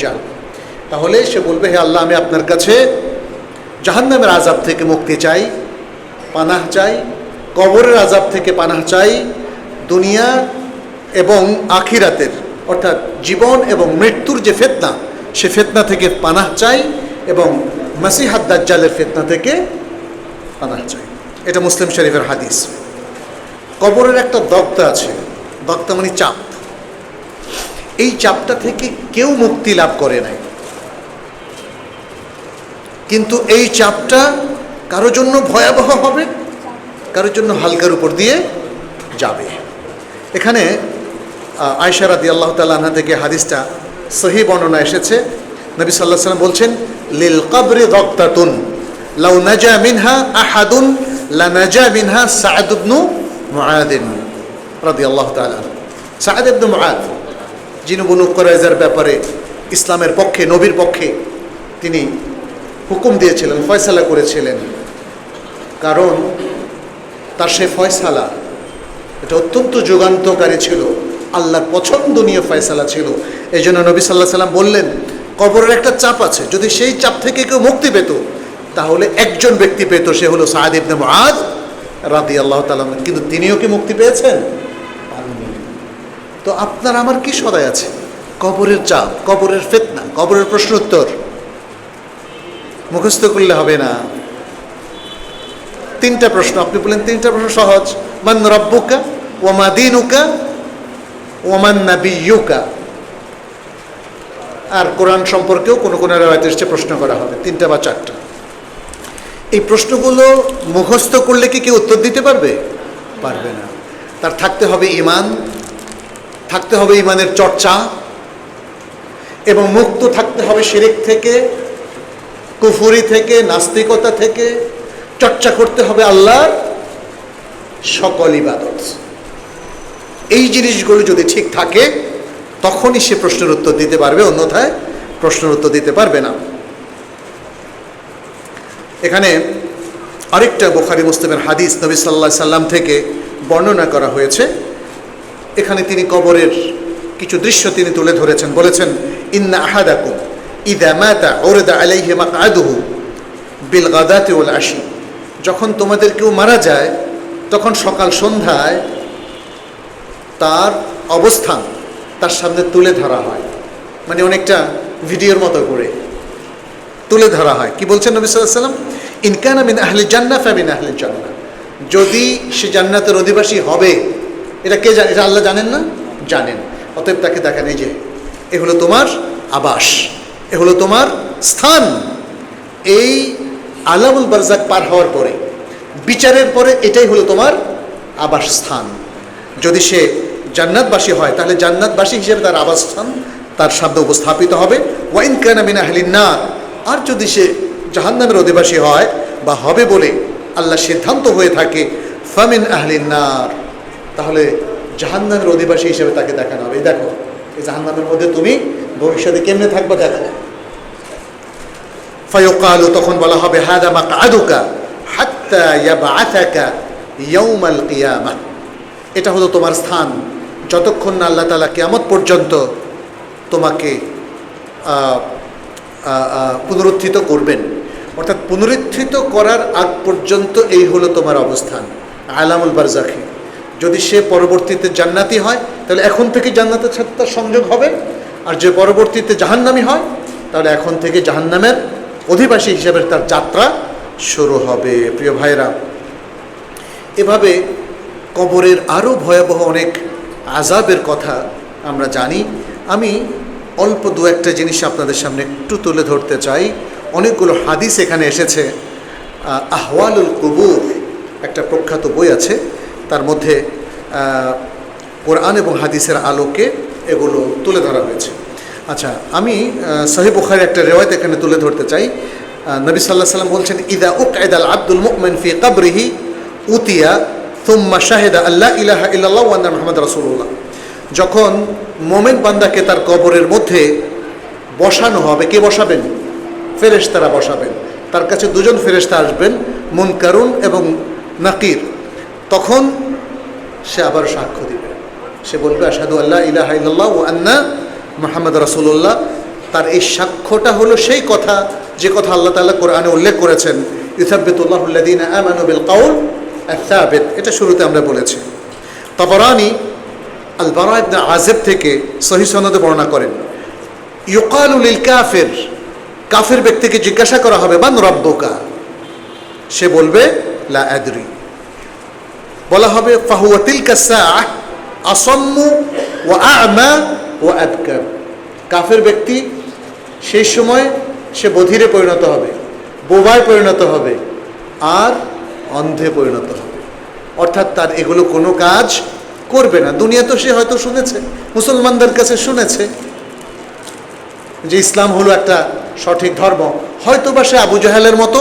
দাজ্জাল তাহলে সে বলবে, হে আল্লাহ, আমি আপনার কাছে জাহান্নামের আজাব থেকে মুক্তি চাই, পানাহ চাই, কবরের আজাব থেকে পানাহ চাই, দুনিয়া এবং আখিরাতের, অর্থাৎ জীবন এবং মৃত্যুর যে ফেতনা, সে ফেতনা থেকে পানাহ চাই এবং মাসিহাদ দাজ্জালের ফেতনা থেকে পানাহ চাই। এটা মুসলিম শরীফের হাদিস। কবরের একটা দক্তা আছে। দক্তা মানে চাপ। এই চাপটা থেকে কেউ মুক্তি লাভ করে নাই। কিন্তু এই চাপটা কারোর জন্য ভয়াবহ হবে কারোর জন্য হালকার উপর দিয়ে যাবে। এখানে আয়সা রাদি আল্লাহ তাল্লাহা থেকে হাদিসটা সহি বর্ণনা এসেছে। নবী সাল্লাহ সাল্লাম বলছেন, লিল কাবরে দক্তাতুন লাউ নাজা মিনহা আহাদুন, লা নাজা মিনহা সাদ ইবনু মুআদিন রাদিয়াল্লাহু তাআলা সাদ ইবনু মুআদ যিনি বনু ব্যাপারে ইসলামের পক্ষে, নবীর পক্ষে তিনি হুকুম দিয়েছিলেন, ফয়সালা করেছিলেন। কারণ তার সে ফয়সালা, এটা অত্যন্ত যুগান্তকারী ছিল, আল্লাহর পছন্দনীয় ফয়সালা ছিল। এই জন্য নবী সাল্লাহ সাল্লাম বললেন, কবরের একটা চাপ আছে, যদি সেই চাপ থেকে কেউ মুক্তি পেত, তাহলে একজন ব্যক্তি পেত, সে হলো সাহাদ ইবনে মুআদ রাদি আল্লাহ তালাম কিন্তু তিনিও কি মুক্তি পেয়েছেন। তো আপনার আমার কি সদায় আছে? কবরের চাপ, কবরের ফেতনা, কবরের প্রশ্ন উত্তর। মুখস্থ করলে হবে না। তিনটা প্রশ্ন, আপনি বললেন তিনটা প্রশ্ন সহজ। মান রব্বুকা ওমা দিনুকা ওমান নাবিয়ুকা। আর কোরআন সম্পর্কেও কোনো কোনো রেওয়ায়তে এসছে প্রশ্ন করা হবে, তিনটা বা চারটা। এই প্রশ্নগুলো মুখস্থ করলে কি কেউ উত্তর দিতে পারবে? পারবে না। তার থাকতে হবে ইমান থাকতে হবে ইমানের চর্চা এবং মুক্ত থাকতে হবে শিরিক থেকে, কুফুরি থেকে, নাস্তিকতা থেকে, চর্চা করতে হবে আল্লাহর সকল ইবাদত। এই জিনিসগুলো যদি ঠিক থাকে, তখনই সে প্রশ্নের উত্তর দিতে পারবে, অন্যথায় প্রশ্নের উত্তর দিতে পারবে না। এখানে আরেকটা বোখারি, মুসলিমের হাদিস নবী সাল্লাহ সাল্লাম থেকে বর্ণনা করা হয়েছে। এখানে তিনি কবরের কিছু দৃশ্য তিনি তুলে ধরেছেন, বলেছেন, ইন্না আহাদাকুম ইদা মাতা ওরেদা আলাইহে মাকাদুহু বিল গাদাতে ওল যখন তোমাদের কেউ মারা যায়, তখন সকাল সন্ধ্যায় তার অবস্থান তার সামনে তুলে ধরা হয়। মানে অনেকটা ভিডিওর মতো করে তুলে ধরা হয়। কি বলছেন নবী সাল্লাম ইনকানা মিন আহলে জান্না ফ্যামিন আহলে জান্না যদি সে জান্নাতের অধিবাসী হবে এটা কে জানে এটা আল্লাহ জানেন না? জানেন। অতএব তাকে দেখেন এই যে, এ হলো তোমার আবাস, এ হলো তোমার স্থান। এই আলামুল বারজাক পার হওয়ার পরে, বিচারের পরে এটাই হলো তোমার আবাসস্থান যদি সে জান্নাতবাসী হয়, তাহলে জান্নাতবাসী হিসেবে তার আবাসস্থান তার সামনে উপস্থাপিত হবে। ওয়াইন কানা মিন আহলিন নার। আর যদি সে জাহান্নামের অধিবাসী হয় বা হবে বলে আল্লাহ সিদ্ধান্ত হয়ে থাকে, ফামিন আহলিন নার। তাহলে জাহান্নামের অধিবাসী হিসেবে তাকে দেখানো হবে। এই দেখো, এই জাহান্নামের মধ্যে তুমি ভবিষ্যতে কেমনে থাকবে দেখো ফায়ুকালু, তখন বলা হবে, হাদা মাকআদুকা হাত্তা ইয়াবআথাকা ইয়াউমাল কিয়ামাহ এটা হলো তোমার স্থান। যতক্ষণ না আল্লাহ তালা কিয়ামত পর্যন্ত তোমাকে পুনরুত্থিত করবেন। অর্থাৎ পুনরুত্থিত করার আগ পর্যন্ত এই হলো তোমার অবস্থান। আলামুল বারজাখি যদি সে পরবর্তীতে জান্নাতি হয় তাহলে এখন থেকে জান্নাতের সাথে তার সংযোগ হবে। আর যে পরবর্তীতে জাহান্নামি হয় তাহলে এখন থেকে জাহান্নামের অধিবাসী হিসেবে তার যাত্রা শুরু হবে। প্রিয় ভাইরা এভাবে কবরের আরও ভয়াবহ অনেক আজাবের কথা আমরা জানি। আমি অল্প দু একটা জিনিস আপনাদের সামনে একটু তুলে ধরতে চাই। অনেকগুলো হাদিস এখানে এসেছে। আহ, আহওয়ালুল কুবুর একটা প্রখ্যাত বই আছে। তার মধ্যে কোরআন এবং হাদিসের আলোকে এগুলো তুলে ধরা হয়েছে। আচ্ছা আমি সাহেব বুখারের একটা রেওয়ায়ত এখানে তুলে ধরতে চাই। নবী সাল্লাহ সাল্লাম বলছেন, ইদা উক আল আব্দুল মুকমেন ফি কাবরিহি উতিয়া থুম্মা শাহেদা আল্লাহ ইলাহা ইল্লাল্লাহ ওয়ান্না মোহাম্মদ রাসূলুল্লাহ। যখন মোমেন বান্দাকে তার কবরের মধ্যে বসানো হবে, কে বসাবেন? ফেরেশতারা বসাবেন। তার কাছে দুজন ফেরেশতা আসবেন, মুনকারুন এবং নাকির। তখন সে আবার সাক্ষ্য দিবে। সে বলবে আসাদু আল্লাহ ইলাহা ও আন্না মোহাম্মদ রাসূলুল্লাহ। তার এই সাক্ষ্যটা হলো সেই কথা, যে কথা আল্লাহ তাআলা কোরআনে উল্লেখ করেছেন ইউথাব্বিতুল্লাহুল্লাযীনা আমানু বিল কাউল আস-সাবিত। এটা শুরুতে আমরা বলেছি। তাবরানি আল বারা ইবনে আযিব থেকে সহিহ সনদে বর্ণনা করেন, ইউকালু লিল কাফির। কাফের ব্যক্তিকে জিজ্ঞাসা করা হবে, মান রব্বুকা? সে বলবে, লা আদরি। বলা হবে, ফাহুয়া তিলকা সাআহ, আসাম্মু ওয়া আ'মা ওয়া আবকার কাফের ব্যক্তি সেই সময় সে বধিরে পরিণত হবে, বোবায় পরিণত হবে, আর অন্ধে পরিণত হবে। অর্থাৎ তার এগুলো কোনো কাজ করবে না। দুনিয়া তো সে হয়তো শুনেছে, মুসলমানদের কাছে শুনেছে যে ইসলাম হলো একটা সঠিক ধর্ম। হয়তো বা সে আবু জাহেলের মতো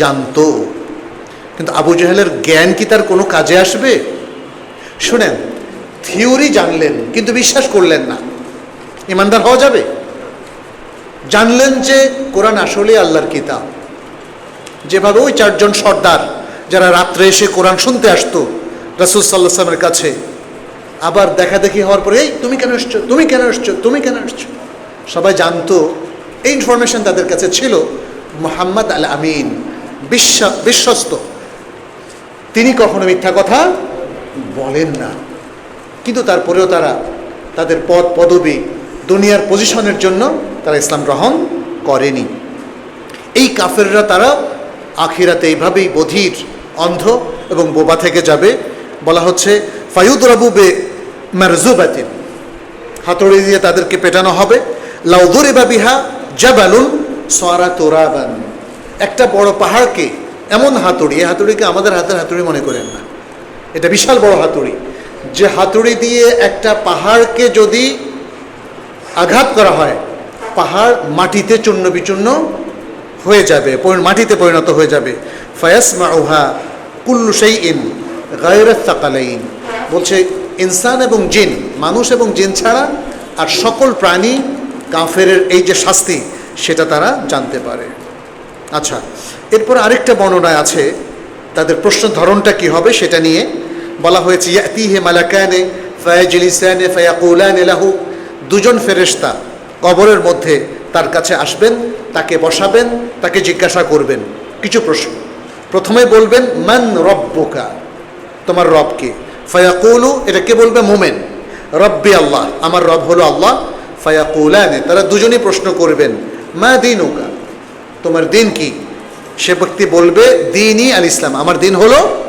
জানতো। কিন্তু আবু জাহেলের জ্ঞান কি তার কোনো কাজে আসবে? শুনেন, থিওরি জানলেন, কিন্তু বিশ্বাস করলেন না। ইমানদার হওয়া যাবে? জানলেন যে কোরআন আসলে আল্লাহর কিতাব। যেভাবে ওই চারজন সর্দার, যারা রাত্রে এসে কোরআন শুনতে আসতো, রাসুল সাল্লাহ কাছে, আবার দেখা দেখি হওয়ার পরে, এই, তুমি কেন এসছো? তুমি কেন এসছো? তুমি কেন এসছো? সবাই জানতো, এই ইনফরমেশন তাদের কাছে ছিল, মোহাম্মদ আল আমিন বিশ্বা, বিশ্বস্ত। তিনি কখনো মিথ্যা কথা বলেন না। কিন্তু তারপরেও তারা তাদের পদ পদবি, দুনিয়ার পজিশনের জন্য তারা ইসলাম গ্রহণ করেনি। এই কাফেররা তারা আখিরাতে এইভাবেই বধির, অন্ধ এবং বোবা থেকে যাবে। বলা হচ্ছে ফায়ুদ রাবু বে মারজুবাতিন। হাতুড়ি দিয়ে তাদেরকে পেটানো হবে। লাউদুরে বা বিহা জাবালুন সরা তোরাবান একটা বড় পাহাড়কে এমন হাতুড়ি, এই হাতুড়িকে আমাদের হাতের হাতুড়ি মনে করেন না। এটা বিশাল বড় হাতুড়ি। যে হাতুড়ি দিয়ে একটা পাহাড়কে যদি আঘাত করা হয়, পাহাড় মাটিতে চূর্ণ বিচূর্ণ হয়ে যাবে মাটিতে পরিণত হয়ে যাবে। ফায়াস মাউহা কুল্লু সেই ইন গায়রাত্তাকালাইন বলছে, ইনসান এবং জিন, মানুষ এবং জিন ছাড়া আর সকল প্রাণী কাফের এই যে শাস্তি, সেটা তারা জানতে পারে। আচ্ছা এরপর আরেকটা বর্ণনায় আছে, তাদের প্রশ্ন ধরনটা কি হবে সেটা নিয়ে বলা হয়েছে, ইয়াতিহে মালাকানে, ফায়াজিলিসানে, ফায়াকুলানে লাহু। দুজন ফেরেশতা কবরের মধ্যে তার কাছে আসবেন, তাকে বসাবেন, তাকে জিজ্ঞাসা করবেন। কিছু প্রশ্ন। প্রথমে বলবেন, মান রব্বুকা? তোমার রব কে? ফায়াকুলু, এটা কে বলবে? মোমেন। রব্বি আল্লাহ। আমার রব হলো আল্লাহ। ফায়াকুলানে, তারা দুজনেই প্রশ্ন করবেন, মা দিনুকা? তোমার দিন কি? সে ব্যক্তি বলবে, দিনই আল ইসলাম আমার দিন হলো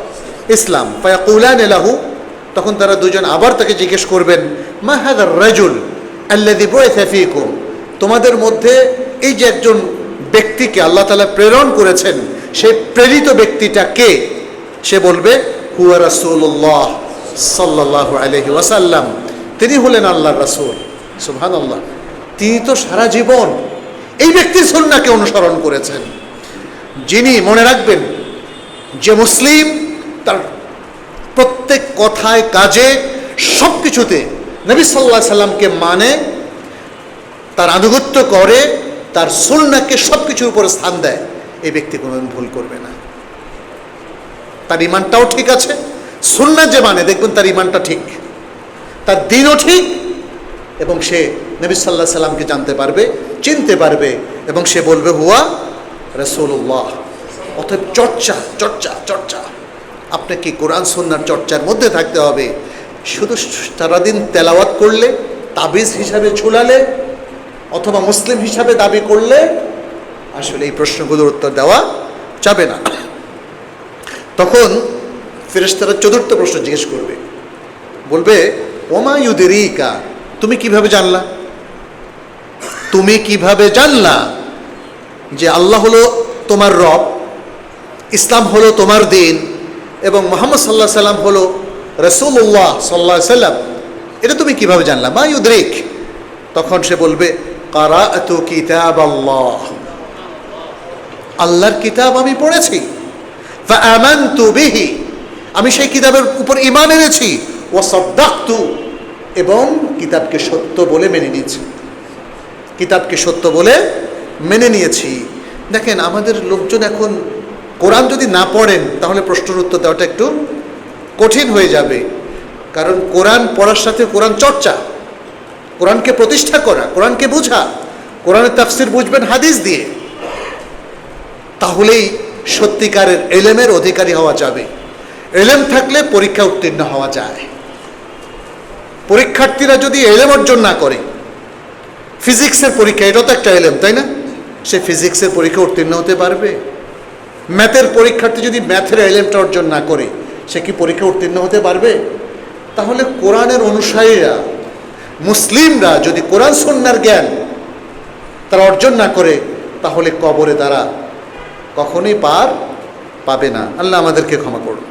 ইসলাম। ফায়াকুলান এলাহু তখন তারা দুজন আবার তাকে জিজ্ঞেস করবেন, মা হাদার রাজুল আল্লাদি ফিকুম? তোমাদের মধ্যে এই যে একজন ব্যক্তিকে আল্লাহ তালা প্রেরণ করেছেন সেই প্রেরিত ব্যক্তিটা কে? সে বলবে, হুয়া রাসূলুল্লাহ সাল্লাল্লাহু আলাইহি ওয়াসাল্লাম। তিনি হলেন আল্লাহ রাসুল রাসূল। সুবহানাল্লাহ। তিনি তো সারা জীবন এই ব্যক্তির সুন্নাহকে অনুসরণ করেছেন। যিনি মনে রাখবেন যে মুসলিম তার প্রত্যেক কথায়, কাজে সব কিছুতে নবী সাল্লাহ সাল্লামকে মানে তার আনুগত্য করে, তার সুন্নাকে সব কিছুর উপরে স্থান দেয়, এই ব্যক্তি কোনোদিন ভুল করবে না। তার ইমানটাও ঠিক আছে সুন্না যে মানে দেখবেন তার ইমানটা ঠিক। তার দিনও ঠিক, এবং সে নবী সাল্লাহ সাল্লামকে জানতে পারবে, চিনতে পারবে, এবং সে বলবে, হুয়া রসুল্লাহ অতএব চর্চা চর্চা চর্চা। আপনাকে কোরআন সন্ন্যার চর্চার মধ্যে থাকতে হবে। শুধু সারাদিন তেলাওয়াত করলে, তাবিজ হিসাবে ঝুলালে, অথবা মুসলিম হিসাবে দাবি করলে, আসলে এই প্রশ্নগুলোর উত্তর দেওয়া যাবে না। তখন ফেরেশতারা চতুর্থ প্রশ্ন জিজ্ঞেস করবে। বলবে, ওমা ইউদেরিকা? তুমি কীভাবে জানলা? তুমি কীভাবে জানলা? যে আল্লাহ হলো তোমার রব, ইসলাম হলো তোমার দিন, এবং মোহাম্মদ সাল্লাহ সাল্লাম হলো রসুল্লাহ সাল্লাহ সাল্লাম। এটা তুমি কীভাবে জানলা? মা ইউদ্রিক। তখন সে বলবে কারা এত কিতাব আল্লাহ আল্লাহর কিতাব আমি পড়েছি। আমি সেই কিতাবের উপর ইমান এনেছি। ও সদ্দাক্তু। এবং কিতাবকে সত্য বলে মেনে নিয়েছি। কিতাবকে সত্য বলে মেনে নিয়েছি। দেখেন, আমাদের লোকজন এখন কোরআন যদি না পড়েন, তাহলে প্রশ্নের উত্তর দেওয়াটা একটু কঠিন হয়ে যাবে। কারণ কোরআন পড়ার সাথে কোরআন চর্চা, কোরআনকে প্রতিষ্ঠা করা, কোরআনকে বোঝা, কোরআনের তাফসির বুঝবেন হাদিস দিয়ে, তাহলেই সত্যিকারের এলেমের অধিকারী হওয়া যাবে। এলেম থাকলে পরীক্ষা উত্তীর্ণ হওয়া যায়। পরীক্ষার্থীরা যদি এলেম অর্জন না করে, ফিজিক্সের পরীক্ষা এটা তো একটা এলেম, তাই না? সে ফিজিক্সের পরীক্ষা উত্তীর্ণ হতে পারবে? ম্যাথের পরীক্ষার্থী যদি ম্যাথের এলেমটা অর্জন না করে, সে কি পরীক্ষা উত্তীর্ণ হতে পারবে? তাহলে কোরআনের অনুসারীরা, মুসলিমরা যদি কোরআন সন্ন্যার জ্ঞান তারা অর্জন না করে, তাহলে কবরে তারা কখনোই পার পাবে না। আল্লাহ আমাদেরকে ক্ষমা করুন।